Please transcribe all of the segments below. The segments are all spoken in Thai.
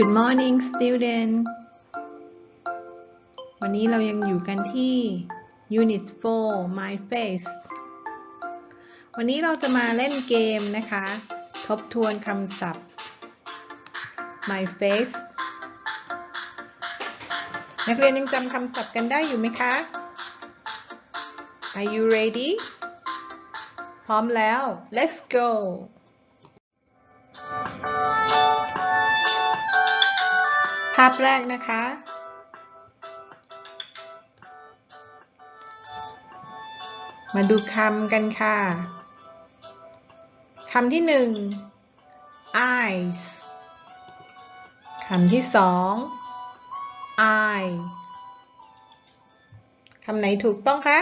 Good morning student วันนี้เรายังอยู่กันที่ Unit 4 My Face วันนี้เราจะมาเล่นเกมนะคะ ทบทวนคำศัพท์ My Face นักเรียนยังจำคำศัพท์กันได้อยู่ไหมคะ Are you ready พร้อมแล้ว Let's go ภาพแรกนะคะ มาดูคำกันค่ะ คำที่หนึ่ง eyes คำที่สอง eye คำไหนถูกต้องคะ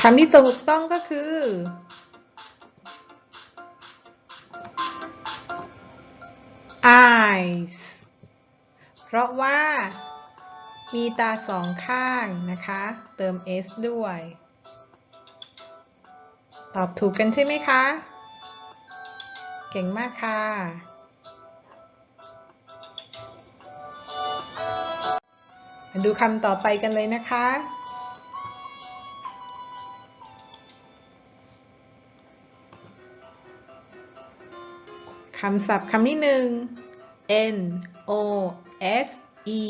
คำที่ถูกต้องก็คือ eyes เพราะว่ามีตาสองข้างนะคะ เติม s ด้วย ตอบถูกกันใช่ไหมคะ เก่งมากค่ะมาดูคำต่อไปกันเลยนะคะ คำศัพท์คำที่หนึ่ง N O S E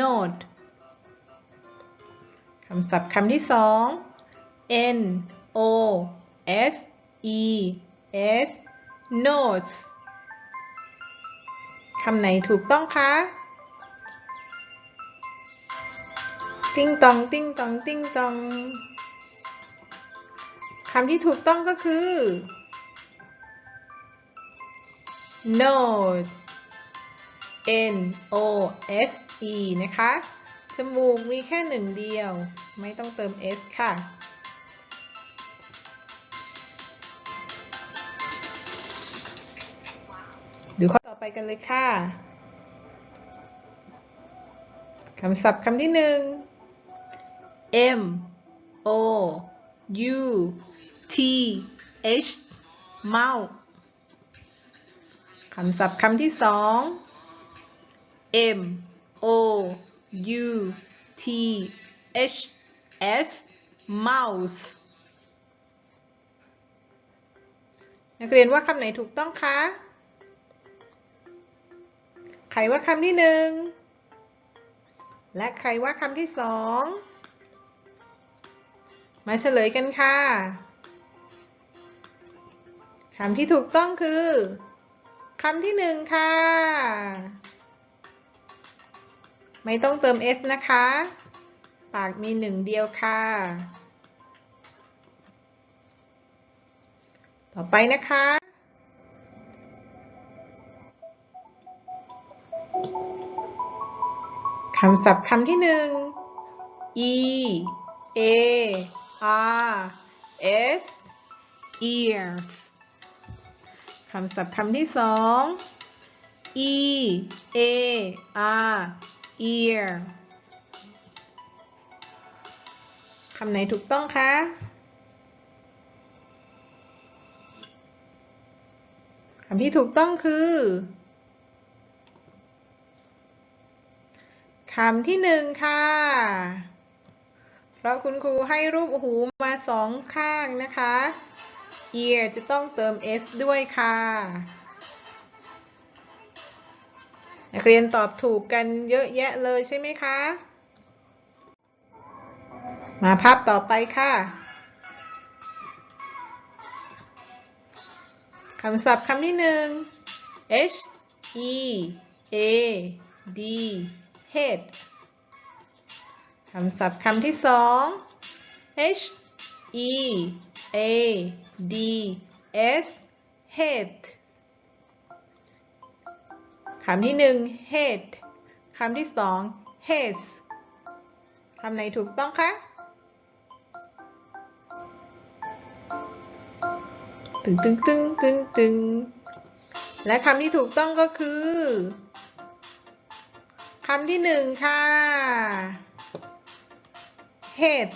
note คำศัพท์คำที่สอง N O S E S notes คำไหนถูกต้องคะ ติ้งตอง ติ้งตอง ติ้งตอง คำที่ถูกต้องก็คือ nose n o s e นะคะ จมูกมีแค่หนึ่งเดียว ไม่ต้องเติม s ค่ะ ดูข้อต่อไปกันเลยค่ะ คำศัพท์คำที่หนึ่ง m o u t h mouth คำศัพท์คำที่สอง M O U T H S mouse นักเรียนว่าคำไหนถูกต้องคะ ใครว่าคำที่หนึ่ง และใครว่าคำที่สอง มาเฉลยกันค่ะ คำที่ถูกต้องคือคำที่หนึ่งค่ะ ไม่ต้องเติม s นะคะ ปากมีหนึ่งเดียวค่ะ ต่อไปนะคะ คำศัพท์คำที่หนึ่ง e a r s ears คำศัพท์คำที่สอง e a r ear คำไหนถูกต้องคะ คำที่ถูกต้องคือ คำที่หนึ่งค่ะ เพราะคุณครูให้รูปหูมาสองข้างนะคะ ear จะต้องเติม s ด้วยค่ะ นักเรียนตอบถูกกันเยอะแยะเลยใช่ไหมคะ มาภาพต่อไปค่ะคำศัพท์คำที่หนึ่ง h e a d head คำศัพท์คำที่สอง h e a d s head คำที่หนึ่ง head คำที่สอง head คำไหนถูกต้องคะตึงตึงตึงตึงตึงและคำที่ถูกต้องก็คือคำที่หนึ่งค่ะ head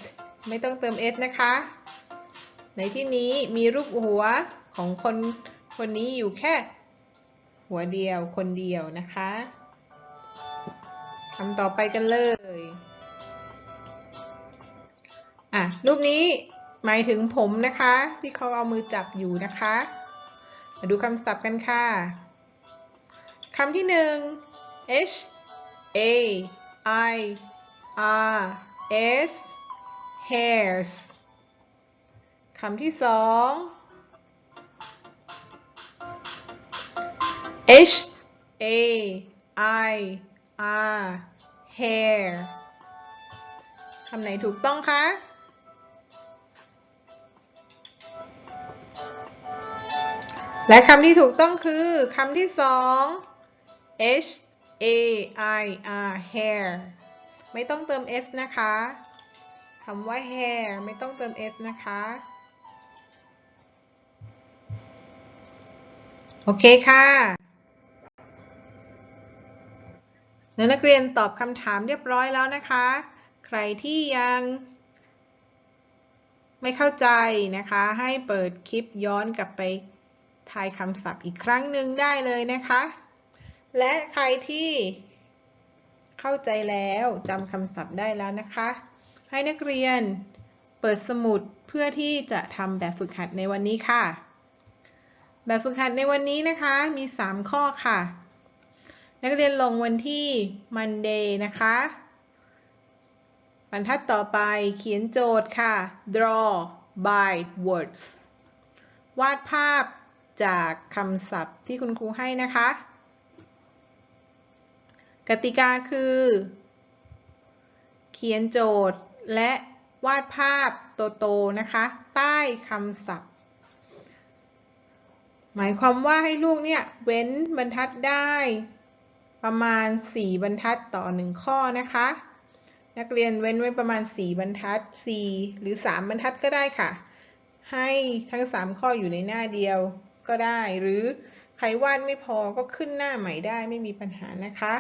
ไม่ต้องเติม s นะคะ ในที่นี้มีรูปหัวของคนคนนี้อยู่แค่ หัวเดียวคนเดียวนะคะคำต่อไปกันเลย อะ รูปนี้หมายถึงผมนะคะ ที่เขาเอามือจับอยู่นะคะ มาดูคำศัพท์กันค่ะคำที่หนึ่ง H A I R S hairs คำที่สอง H A I R hair คำไหนถูกต้องคะ และคำที่ถูกต้องคือคำที่สอง H A I R hair ไม่ต้องเติม s นะคะคำว่า hair ไม่ต้องเติม s นะคะ โอเคค่ะ นักเรียนตอบคำถามเรียบร้อยแล้วนะคะ ใครที่ยังไม่เข้าใจนะคะ ให้เปิดคลิปย้อนกลับไปทายคำศัพท์อีกครั้งหนึ่งได้เลยนะคะ และใครที่เข้าใจแล้วจำคำศัพท์ได้แล้วนะคะ ให้นักเรียนเปิดสมุดเพื่อที่จะทำแบบฝึกหัดในวันนี้ค่ะ แบบฝึกหัดในวันนี้นะคะมี 3 ข้อค่ะ นักเรียนลงวันที่ Monday นะคะ บรรทัดต่อไปเขียนโจทย์ค่ะ draw by words วาดภาพจากคำศัพท์ที่คุณครูให้นะคะ กติกาคือ เขียนโจทย์และวาดภาพโตๆนะคะ ใต้คำศัพท์ หมายความว่าให้ลูกเนี่ย เว้นบรรทัดได้ ประมาณ 4 บรรทัดต่อ 1 ข้อนะคะ นักเรียนเว้นไว้ประมาณ 4 บรรทัด 4 หรือ 3 บรรทัดก็ได้ค่ะ ให้ทั้ง 3 ข้ออยู่ในหน้าเดียวก็ได้ หรือใครวาดไม่พอก็ขึ้นหน้าใหม่ได้ไม่มีปัญหานะคะ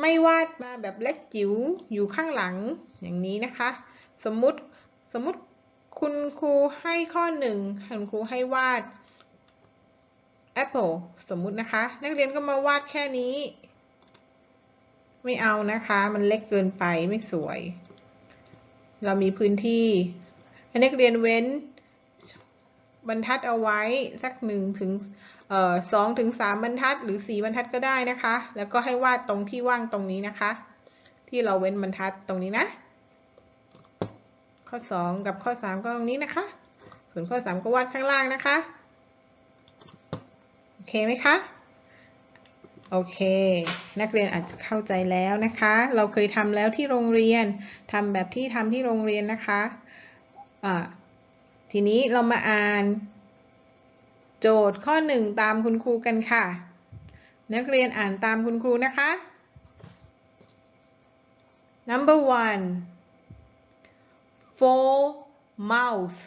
ไม่วาดมาแบบเล็กจิ๋วอยู่ข้างหลังอย่างนี้นะคะ สมมติสมมติคุณครูให้ข้อหนึ่งคุณครูให้วาด Apple สมมุตินะคะ นักเรียนก็มาวาดแค่นี้ ไม่เอานะคะ มันเล็กเกินไปไม่สวย เรามีพื้นที่ให้นักเรียนเว้น บรรทัดเอาไว้สักหนึ่งถึงเอ่อสองถึงสามบรรทัด หรือสี่บรรทัดก็ได้นะคะ แล้วก็ให้วาดตรงที่ว่างตรงนี้นะคะ ที่เราเว้นบรรทัดตรงนี้นะ ข้อสองกับข้อสามก็ตรงนี้นะคะ ส่วนข้อสามก็วาดข้างล่างนะคะ โอเคไหมคะ โอเค นักเรียนอาจจะเข้าใจแล้วนะคะ เราเคยทำแล้วที่โรงเรียนทำแบบที่ทำที่โรงเรียนนะคะอ่าทีนี้เรามาอ่าน โจทย์ข้อหนึ่งตามคุณครูกันค่ะ นักเรียนอ่านตามคุณครูนะคะ number one four mouse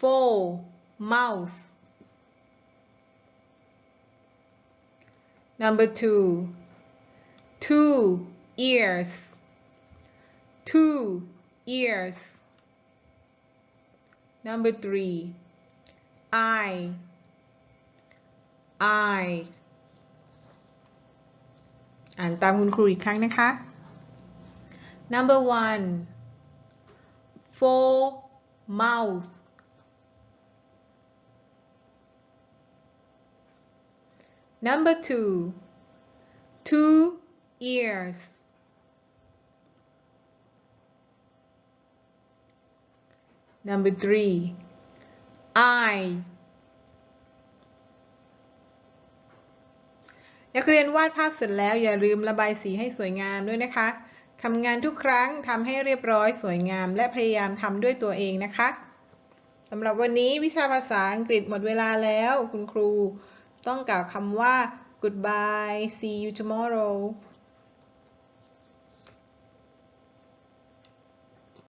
four mouse number two two ears two ears number three eye eye อ่านตามคุณครูอีกครั้งนะคะ number one four mouse Number two two ears number three eye นักเรียนวาดภาพเสร็จแล้วอย่าลืมระบายสีให้สวยงามด้วยนะคะทำงานทุกครั้งทำให้เรียบร้อยสวยงาม และพยายามทำด้วยตัวเองนะคะสำหรับวันนี้วิชาภาษาอังกฤษหมดเวลาแล้วคุณครู ต้องกล่าวคำว่า goodbye see you tomorrow